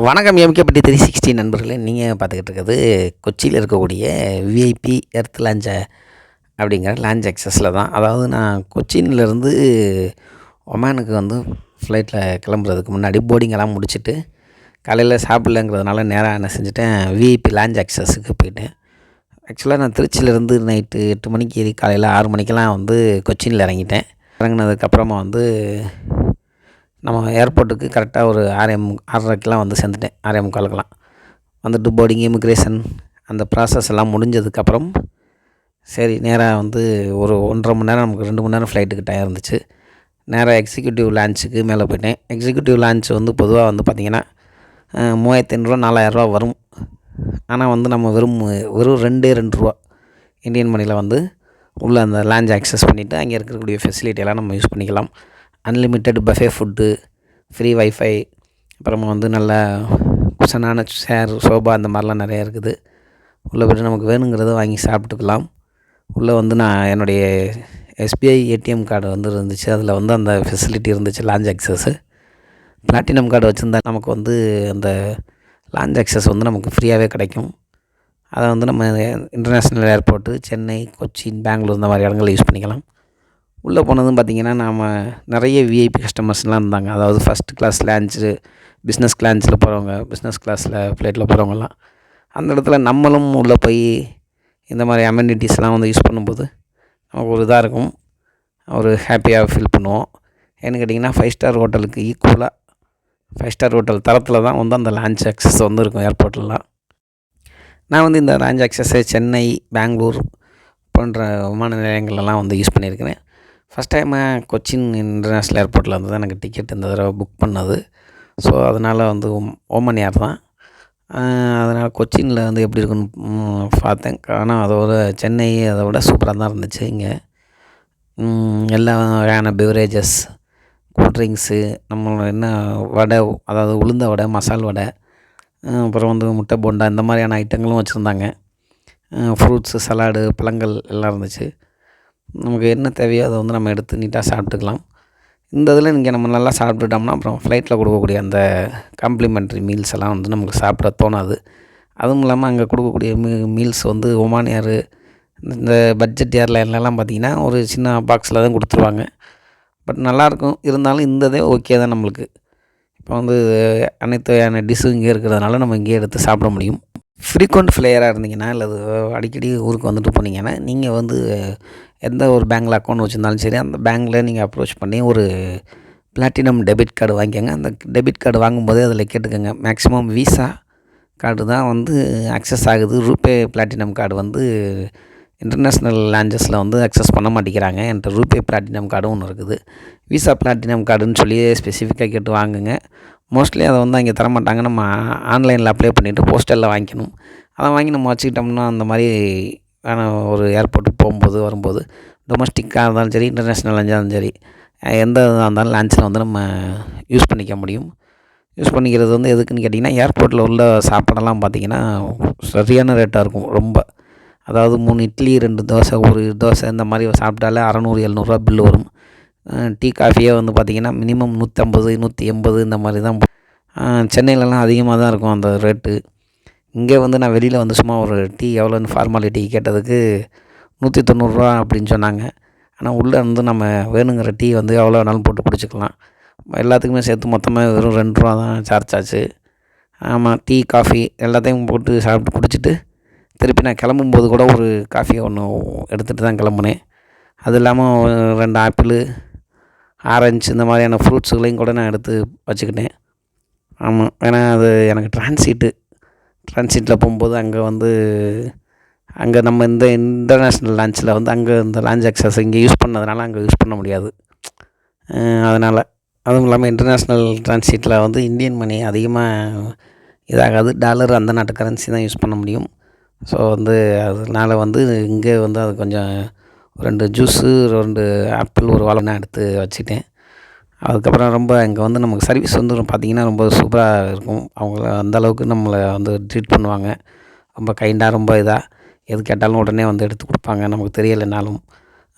வணக்கம் எம்கேபட்டி three sixty நண்பர்களே நீங்கள் பார்த்துக்கிட்டு இருக்கிறது கொச்சியில் இருக்கக்கூடிய விஐபி எர்த் லாஞ்ச அப்படிங்கிற லாஞ்ச் எக்ஸஸில் தான். அதாவது நான் கொச்சின்லேருந்து ஒமானுக்கு வந்து ஃப்ளைட்டில் கிளம்புறதுக்கு முன்னாடி போர்டிங் எல்லாம் முடிச்சுட்டு காலையில் சாப்பிட்லங்கிறதுனால நேராக என்ன செஞ்சுட்டேன் விஐபி லான்ச் அக்சஸுக்கு போயிட்டேன். ஆக்சுவலாக நான் திருச்சியிலேருந்து நைட்டு எட்டு மணிக்கு ஏறி காலையில் ஆறு மணிக்கெல்லாம் வந்து கொச்சினில் இறங்கிட்டேன். இறங்கினதுக்கப்புறமா வந்து நம்ம ஏர்போர்ட்டுக்கு கரெக்டாக ஒரு ஆறே மு ஆறரைக்கெலாம் வந்து சேர்ந்துட்டேன். ஆறே முக்காலுக்கெலாம் வந்துட்டு போர்டிங் இமிக்ரேஷன் அந்த ப்ராசஸ் எல்லாம் முடிஞ்சதுக்கப்புறம் சரி நேராக வந்து ஒரு ஒன்றரை மணி நேரம் நமக்கு ரெண்டு மணி நேரம் ஃப்ளைட்டுக்கு டயம் இருந்துச்சு. நேராக எக்ஸிக்யூட்டிவ் லான்ச்சுக்கு மேலே போயிட்டேன். எக்ஸிக்யூட்டிவ் லான்ச் வந்து பொதுவாக வந்து பார்த்திங்கன்னா மூவாயிரத்தி ஐநூறுரூவா நாலாயிரரூவா வரும். ஆனால் வந்து நம்ம வெறும் வெறும் ரெண்டே ரெண்டு ரூபா இந்தியன் மணியில் வந்து உள்ளே அந்த லான்ச் ஆக்சஸ் பண்ணிவிட்டு அங்கே இருக்கக்கூடிய ஃபெசிலிட்டியெல்லாம் நம்ம யூஸ் பண்ணிக்கலாம். Unlimited buffet food free wifi அப்புறமா வந்து நல்ல குஷனான சேர் சோபா அந்த மாதிரிலாம் நிறையா இருக்குது. உள்ளே போய்ட்டு நமக்கு வேணுங்கிறத வாங்கி சாப்பிட்டுக்கலாம். உள்ளே வந்து நான் என்னுடைய எஸ்பிஐ ஏடிஎம் கார்டு வந்து இருந்துச்சு. அதில் வந்து அந்த ஃபெசிலிட்டி இருந்துச்சு லான்ச் அக்சஸ்ஸு பிளாட்டினம் கார்டு வச்சுருந்தா நமக்கு வந்து அந்த லான்ச் அக்சஸ் வந்து நமக்கு ஃப்ரீயாகவே கிடைக்கும். அதை வந்து நம்ம இன்டர்நேஷ்னல் ஏர்போர்ட்டு சென்னை கொச்சின் பெங்களூர் இந்த மாதிரி இடங்களில் யூஸ் பண்ணிக்கலாம். உள்ளே போனதும் பார்த்திங்கன்னா நாம் நிறைய விஐபி கஸ்டமர்ஸ்லாம் இருந்தாங்க. அதாவது ஃபஸ்ட் கிளாஸ் லான்ச்சு பிஸ்னஸ் கிளான்ச்சில் போகிறவங்க பிஸ்னஸ் கிளாஸில் ஃப்ளைட்டில் போகிறவங்கலாம் அந்த இடத்துல நம்மளும் உள்ளே போய் இந்த மாதிரி அமெனிட்டிஸ்லாம் வந்து யூஸ் பண்ணும்போது நமக்கு ஒரு இதாக இருக்கும். ஒரு ஹாப்பியாக ஃபீல் பண்ணுவோம். ஏன்னு கேட்டிங்கன்னா ஃபைவ் ஸ்டார் ஹோட்டலுக்கு ஈக்குவலாக ஃபைவ் ஸ்டார் ஹோட்டல் தரத்தில் தான் வந்து அந்த லான்ச் ஆக்சஸ் வந்து இருக்கும் ஏர்போர்ட்லலாம் நான் வந்து இந்த லான்ச் ஆக்சஸ்ஸை சென்னை பெங்களூர் போன்ற விமான நிலையங்கள்லாம் வந்து யூஸ் பண்ணியிருக்கிறேன். ஃபஸ்ட் டைமு கொச்சின் இன்டர்நேஷ்னல் ஏர்போர்ட்டில் வந்து தான் எனக்கு டிக்கெட் இந்த தடவை புக் பண்ணது. ஸோ அதனால் வந்து ஓமன் ஏர் தான். அதனால் கொச்சினில் வந்து எப்படி இருக்குன்னு பார்த்தேன். ஆனால் அதோட சென்னை அதை விட சூப்பராக தான் இருந்துச்சு இங்கே. எல்லா வகையான பெவரேஜஸ் கூல்ட்ரிங்க்ஸு நம்மளோட என்ன வடை அதாவது உளுந்த வடை மசால் வடை அப்புறம் வந்து முட்டை போண்டா இந்த மாதிரியான ஐட்டங்களும் வச்சுருந்தாங்க. ஃப்ரூட்ஸு சலாடு பழங்கள் எல்லாம் இருந்துச்சு. நமக்கு என்ன தேவையோ அதை வந்து நம்ம எடுத்து நீட்டாக சாப்பிட்டுக்கலாம். இந்த இதில் இங்கே நம்ம நல்லா சாப்பிட்டுட்டோம்னா அப்புறம் ஃப்ளைட்டில் கொடுக்கக்கூடிய அந்த காம்ப்ளிமெண்ட்ரி மீல்ஸ் எல்லாம் வந்து நமக்கு சாப்பிட தோணாது. அதுவும் இல்லாமல் அங்கே கொடுக்கக்கூடிய மீ மீல்ஸ் வந்து ஒமான் ஏர் இந்த பட்ஜெட் ஏர்லைன்லலாம் பார்த்திங்கன்னா ஒரு சின்ன பாக்ஸில் தான் கொடுத்துருவாங்க. பட் நல்லாயிருக்கும் இருந்தாலும் இந்த இதே ஓகே தான் நம்மளுக்கு. இப்போ வந்து அனைத்து வகையான டிஷ்ஷும் இங்கே இருக்கிறதுனால நம்ம இங்கேயே எடுத்து சாப்பிட முடியும். ஃப்ரீக்வெண்ட் ஃப்ளேயராக இருந்தீங்கன்னா அல்லது அடிக்கடி ஊருக்கு வந்துட்டு போனீங்கன்னா நீங்கள் வந்து எந்த ஒரு பேங்க்கில் அக்கௌண்ட் வச்சுருந்தாலும் சரி அந்த பேங்க்கில் நீங்கள் அப்ரோச் பண்ணி ஒரு பிளாட்டினம் டெபிட் கார்டு வாங்கிக்கோங்க. அந்த டெபிட் கார்டு வாங்கும்போதே அதில் கேட்டுக்கோங்க. மேக்ஸிமம் விசா கார்டு தான் வந்து ஆக்சஸ் ஆகுது. ரூபே பிளாட்டினம் கார்டு வந்து இன்டர்நேஷ்னல் லாஞ்சஸில் வந்து அக்சஸ் பண்ண மாட்டேங்கிறாங்க. என்கிட்ட ரூபே பிளாட்டினம் கார்டும் ஒன்று இருக்குது. விசா பிளாட்டினம் கார்டுன்னு சொல்லி ஸ்பெசிஃபிக்காக கேட்டு வாங்குங்க. மோஸ்ட்லி அதை வந்து அங்கே தரமாட்டாங்க. நம்ம ஆன்லைனில் அப்ளை பண்ணிவிட்டு போஸ்டலில் வாங்கிக்கணும். அதை வாங்கி நம்ம வச்சுக்கிட்டோம்னா அந்த மாதிரி ஒரு ஏர்போர்ட்டுக்கு போகும்போது வரும்போது டொமஸ்டிக்காக இருந்தாலும் சரி இன்டர்நேஷ்னல் இருந்தாலும் சரி எந்த இதாக இருந்தாலும் லான்ச்சில் வந்து நம்ம யூஸ் பண்ணிக்க முடியும். யூஸ் பண்ணிக்கிறது வந்து எதுக்குன்னு கேட்டிங்கன்னா ஏர்போர்ட்டில் உள்ள சாப்பாடெல்லாம் பார்த்திங்கன்னா சரியான ரேட்டாக இருக்கும் ரொம்ப. அதாவது மூணு இட்லி ரெண்டு தோசை ஒரு தோசை இந்த மாதிரி சாப்பிட்டாலே அறநூறு எழுநூறுவா பில்லு வரும். டீ காஃபியே வந்து பார்த்திங்கன்னா மினிமம் நூற்றம்பது நூற்றி எண்பது இந்த மாதிரி தான் சென்னையிலலாம் அதிகமாக தான் இருக்கும் அந்த ரேட்டு இங்கே வந்து நான் வெளியில் வந்து சும்மா ஒரு டீ எவ்வளோன்னு ஃபார்மாலிட்டி கேட்டதுக்கு நூற்றி தொண்ணூறுரூவா அப்படின்னு சொன்னாங்க. ஆனால் உள்ளே வந்து நம்ம வேணுங்கிற டீ வந்து எவ்வளோ வேணாலும் போட்டு குடிச்சிக்கலாம். எல்லாத்துக்குமே சேர்த்து மொத்தமாக வெறும் ரெண்டு ரூபா தான் சார்ஜ் ஆச்சு. ஆமாம் டீ காஃபி எல்லாத்தையும் போட்டு சாப்பிட்டு குடிச்சிட்டு திருப்பி நான் கிளம்பும்போது கூட ஒரு காஃபி ஒன்று எடுத்துகிட்டு தான் கிளம்புனேன். அது இல்லாமல் ரெண்டு ஆப்பிள் ஆரஞ்சு இந்த மாதிரியான ஃப்ரூட்ஸுகளையும் கூட நான் எடுத்து வச்சுக்கிட்டேன். ஆமாம் ஏன்னா அது எனக்கு ட்ரான்ஸிட்டு ட்ரான்சிட்டில் போகும்போது அங்கே வந்து அங்கே நம்ம இந்த இன்டர்நேஷ்னல் லான்ச்சில் வந்து அங்கே இந்த லான்ச் அக்சஸ் இங்கே யூஸ் பண்ணதுனால அங்கே யூஸ் பண்ண முடியாது. அதனால் அதுவும் இல்லாமல் இன்டர்நேஷ்னல் ட்ரான்சிட்டில் வந்து இந்தியன் மணி அதிகமாக இதாகாது. டாலர் அந்த நாட்டு கரன்சி தான் யூஸ் பண்ண முடியும். ஸோ வந்து அதனால் வந்து இங்கே வந்து அது கொஞ்சம் ரெண்டு ஜூஸு ரெண்டு ஆப்பிள் ஒரு வாழை எடுத்து வச்சுட்டேன். அதுக்கப்புறம் ரொம்ப இங்கே வந்து நமக்கு சர்வீஸ் வந்து பார்த்திங்கன்னா ரொம்ப சூப்பராக இருக்கும். அவங்கள அந்த அளவுக்கு நம்மளை வந்து ட்ரீட் பண்ணுவாங்க. ரொம்ப கைண்டாக ரொம்ப இதாக எது கேட்டாலும் உடனே வந்து எடுத்து கொடுப்பாங்க. நமக்கு தெரியலைனாலும்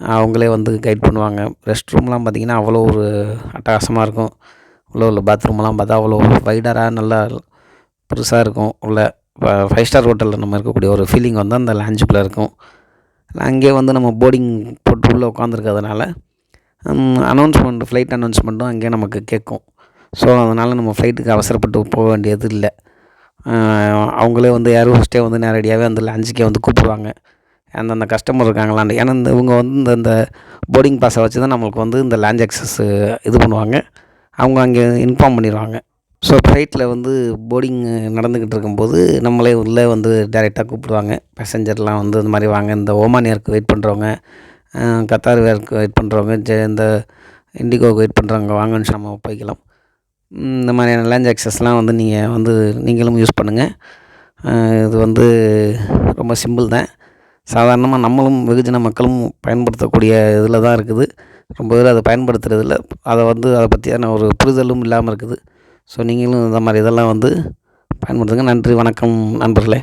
அவங்களே வந்து கைட் பண்ணுவாங்க. ரெஸ்ட் ரூம்லாம் பார்த்திங்கன்னா அவ்வளோ ஒரு அட்டகாசமாக இருக்கும். உள்ள உள்ள பாத்ரூம்லாம் பார்த்தா அவ்வளோ வைடராக நல்லா பெருசாக இருக்கும். உள்ள ஃபைவ் ஸ்டார் ஹோட்டலில் நம்ம இருக்கக்கூடிய ஒரு ஃபீலிங் வந்து அந்த லாஞ்சுக்குள்ளே இருக்கும். அங்கேயே வந்து நம்ம போர்டிங் போட்டு உள்ளே உட்காந்துருக்கிறதுனால அனௌன்ஸ்மெண்ட் ஃப்ளைட் அனௌன்ஸ்மெண்ட்டும் அங்கே நமக்கு கேட்கும். ஸோ அதனால் நம்ம ஃப்ளைட்டுக்கு அவசரப்பட்டு போக வேண்டியது இல்லை. அவங்களே வந்து ஏர் ஹோஸ்டே வந்து நேரடியாகவே அந்த லஞ்சுக்கே வந்து கூப்பிடுவாங்க. அந்தந்த கஸ்டமர் இருக்காங்களான்னு ஏன்னா இந்த இவங்க வந்து இந்த இந்த போர்டிங் பாஸை வச்சு தான் நம்மளுக்கு வந்து இந்த லான்ச் அக்சஸ்ஸு இது பண்ணுவாங்க. அவங்க அங்கே இன்ஃபார்ம் பண்ணிடுவாங்க. ஸோ ஃப்ளைட்டில் வந்து போர்டிங் நடந்துக்கிட்டு இருக்கும்போது நம்மளே உள்ளே வந்து டேரெக்டாக கூப்பிடுவாங்க. பேசஞ்சர்லாம் வந்து இந்த மாதிரி வாங்க. இந்த ஓமான் ஏருக்கு வெயிட் பண்ணுறவங்க கத்தார் ஏருக்கு வெயிட் பண்ணுறவங்க ஜெ இந்த இண்டிகோவுக்கு வெயிட் பண்ணுறவங்க வாங்கன்னு நம்ம போய்க்கலாம். இந்த மாதிரியான லேண்ட் ஆக்சஸ்லாம் வந்து நீங்கள் வந்து நீங்களும் யூஸ் பண்ணுங்கள் இது வந்து ரொம்ப சிம்பிள் தான். சாதாரணமாக நம்மளும் வெகுஜன மக்களும் பயன்படுத்தக்கூடிய இதில் தான் இருக்குது. ரொம்ப பேர் அதை பயன்படுத்துகிறதில்ல அதை வந்து அதை பற்றியான ஒரு புரிதலும் இல்லாமல் இருக்குது. ஸோ நீங்களும் இந்த மாதிரி இதெல்லாம் வந்து பயன்படுத்துங்க. நன்றி வணக்கம் நண்பர்களே.